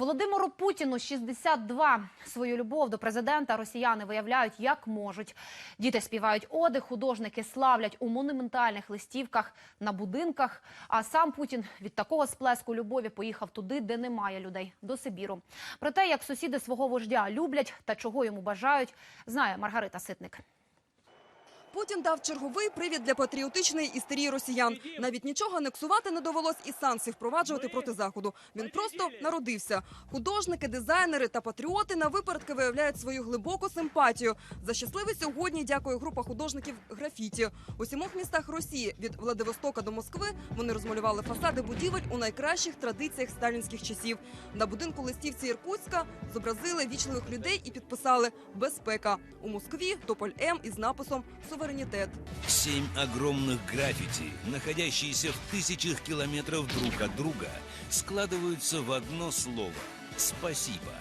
Володимиру Путіну 62. Свою любов до президента росіяни виявляють як можуть. Діти співають оди, художники славлять у монументальних листівках на будинках. А сам Путін від такого сплеску любові поїхав туди, де немає людей, до Сибіру. Про те, як сусіди свого вождя люблять та чого йому бажають, знає Маргарита Ситник. Путін дав черговий привід для патріотичної істерії росіян. Навіть нічого анексувати не довелось і санкції впроваджувати проти заходу. Він просто народився. Художники, дизайнери та патріоти на випередки виявляють свою глибоку симпатію. За щасливий сьогодні дякує група художників графіті. У сімох містах Росії від Владивостока до Москви вони розмалювали фасади будівель у найкращих традиціях сталінських часів. На будинку листівці Іркутська зобразили вічливих людей і підписали безпека у Москві. Тополь М із написом суверенітет Семь огромных граффити, находящиеся в тысячах километров друг от друга, складываются в одно слово «Спасибо».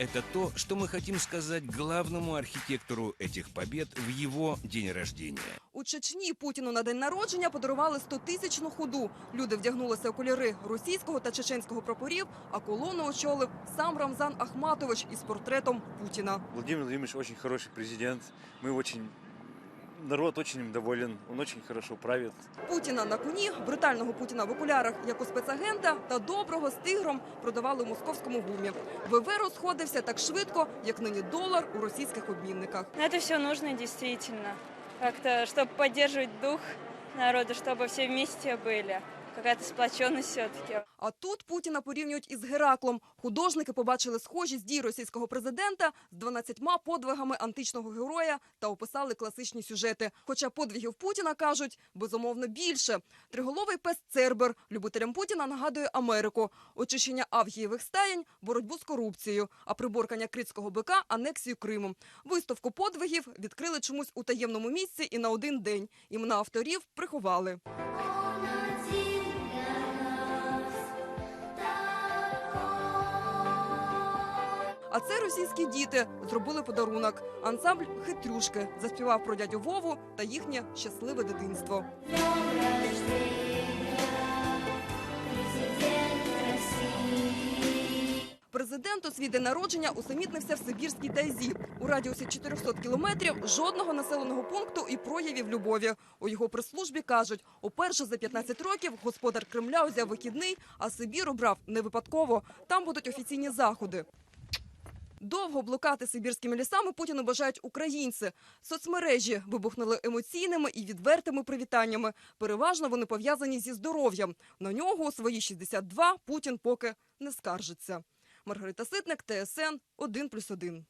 Это то, что мы хотим сказать главному архитектору этих побед в его день рождения. У Чечні Путіну на день народження подарували 100-тисячну худу. Люди вдягнулися у кольори російського та чеченського прапорів, а колону очолив сам Рамзан Ахматович із портретом Путіна. Владимир Владимирович очень хороший президент. Мы очень... Народ очень им доволен. Он очень хорошо правит. Путіна на коні, брутального Путіна в окулярах, як у спецагента, та доброго з тигром продавали у московському гумі. ВВ розходився так швидко, як нині долар у російських обмінниках. Но это все нужно действительно. Как-то, чтобы поддерживать дух народа, чтобы все вместе были. Какая-то сплоченность все-таки. А тут Путіна порівнюють із Гераклом. Художники побачили схожість дій російського президента з 12 подвигами античного героя та описали класичні сюжети. Хоча подвигів Путіна кажуть безумовно більше. Триголовий пес Цербер любителям Путіна нагадує Америку, очищення авгієвих стаєнь, боротьбу з корупцією, а приборкання критського бика анексію Криму. Виставку подвигів відкрили чомусь у таємному місці і на один день. Імена авторів приховали. А це російські діти зробили подарунок. Ансамбль хитрюшки заспівав про дядю Вову та їхнє щасливе дитинство. Президент у свій день народження усамітнився в Сибірській тайзі. У радіусі 400 кілометрів жодного населеного пункту і проявів любові. У його прес-службі кажуть, уперше за 15 років господар Кремля узяв вихідний, а Сибір обрав не випадково. Там будуть офіційні заходи. Довго блукати сибірськими лісами Путіну бажають українці. Соцмережі вибухнули емоційними і відвертими привітаннями. Переважно вони пов'язані зі здоров'ям. На нього у свої 62 Путін поки не скаржиться. Маргарита Ситник, ТСН 1+,1.